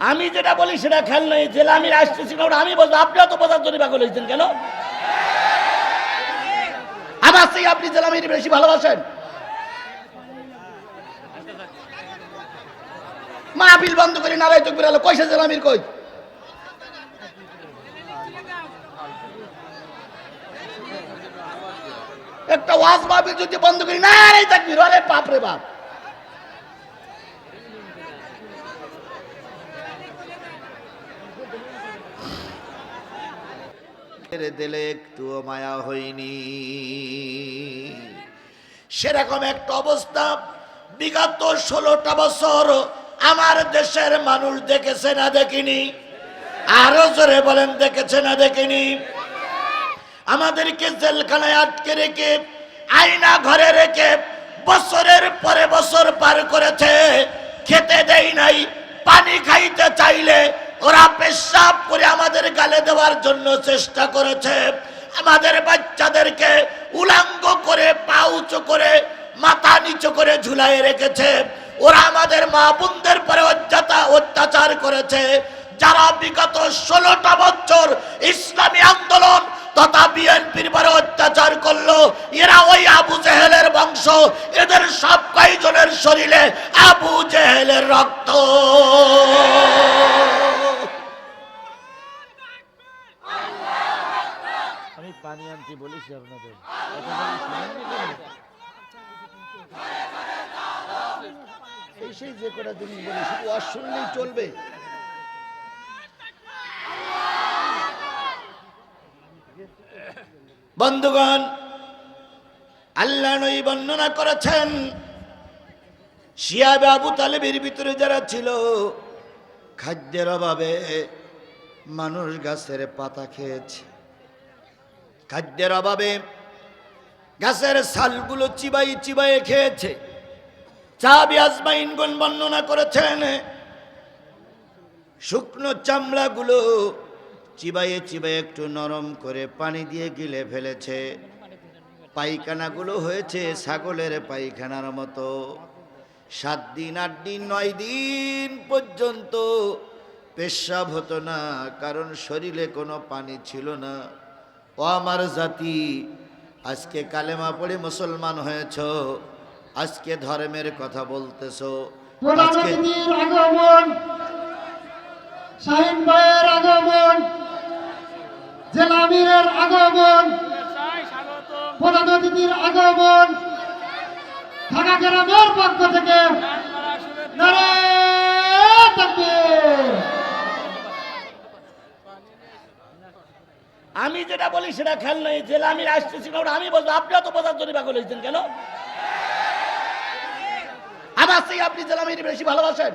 আমি যেটা বলি সেটা খেয়াল নেই, জেলা আমি আসতেছি না আমি বলব। আপনিও তো বোঝার জন্য হয়েছেন কেন? আমার সেই আপনি জেলামির বেশি ভালোবাসেন। মাহফিল বন্ধ করে নারায় চোখ বেরালো। কইসা জেলামির কই? একটা ওয়াজ মাহফিল যদি বন্ধ করি নারাই থাকবি আরে বাপ রে বাপ। ছেড়ে দিলে একটুও মায়া হয়নি। সেরকম একটা অবস্থা বিগত ষোলোটা বছর আমার দেশের মানুষ দেখেছে না দেখিনি। আরও জোরে বলেন, দেখেছে না দেখিনি। আমাদেরকে জেলখানায় আটকে রেখে, আয়না ঘরে রেখে বছরের পরে বছর পার করেছে। খেতে দেই নাই, পানি খাইতে চাইলে ওরা পেশাব করে আমাদের গালে দেওয়ার জন্য চেষ্টা করেছে। আমাদের বাচ্চাদেরকে উলাঙ্গ করে পা উঁচু করে, মাথা নিচু করে ঝুলাই রেখেছে। ওরা আমাদের মা বোনদের পরে অত্যাচার করেছে। যারা বিগত ষোলোটা বছর ইসলামী আন্দোলন তথা বিএনপির পরে অত্যাচার করল, এরা ওই আবু জেহেলের বংশ। এদের সব কয়জনের শরীরে আবু জেহেলের রক্ত আমি পানি আনতে বলেছি আপনাদের। এই সেই যে কটা জিনিস বলি, শুধু আর শুনলেই চলবে। বন্ধুগণ, আল্লাহ নই বর্ণনা করেছেন, শিয়াবে আবু তালেবের ভিতরে যারা ছিল, খাদ্যের অভাবে মানুষ গাছের পাতা খেয়েছে। খাদ্যের অভাবে গাছের সালগুলো চিবাই চিবাই খেয়েছে। চাবি আজমাইনগণ বর্ণনা করেছেন, শুকনো চামড়াগুলো চিবাইয়ে চিবাইয়ে একটু নরম করে পানি দিয়ে গিলে ফেলেছে। পায়খানাগুলো হয়েছে ছাগলের পায়খানার মতো। সাত দিন, আট দিন, নয় দিন পর্যন্ত পেশাব হতো না, কারণ শরীরে কোনো পানি ছিল না। ও আমার জাতি আজকে কালেমা পড়ে মুসলমান হয়েছ আজকে ধর্মের কথা বলতেছো। আগমন শাহিন ভাইয়ের আগমন জেলা আমিরের আগমন প্রধান অতিথির আগমন ঢাকা গ্রামের পক্ষ থেকে নারায়ণ আমি যেটা বলি সেটা খেয়াল নেই, জেলা আমি আসতেছি না আমি বলব। আপনিও তো বোঝার জন্য পাগল হয়েছেন কেন? আমার সেই আপনি জেলা আমি বেশি ভালোবাসেন।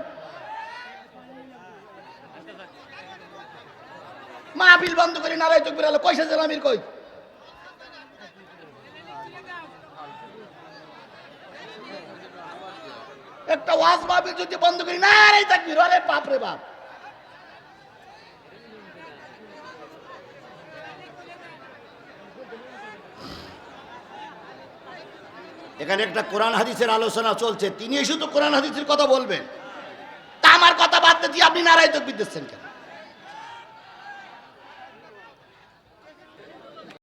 মাহফিল বন্ধ করে, নারায় চোখ বেরালো কইসা জেলা আমির কই? একটা ওয়াজ মাহফিল যদি বন্ধ করি নারাই থাকবি আরে বাপ রে বাপ। এখানে একটা কোরআন হাদিসের আলোচনা চলছে। তিনি শুধু কোরআন হাদিসের কথা বলবেন। তা আমার কথা বাদ দিয়ে আপনি নারায় তকবির দিচ্ছেন কেন?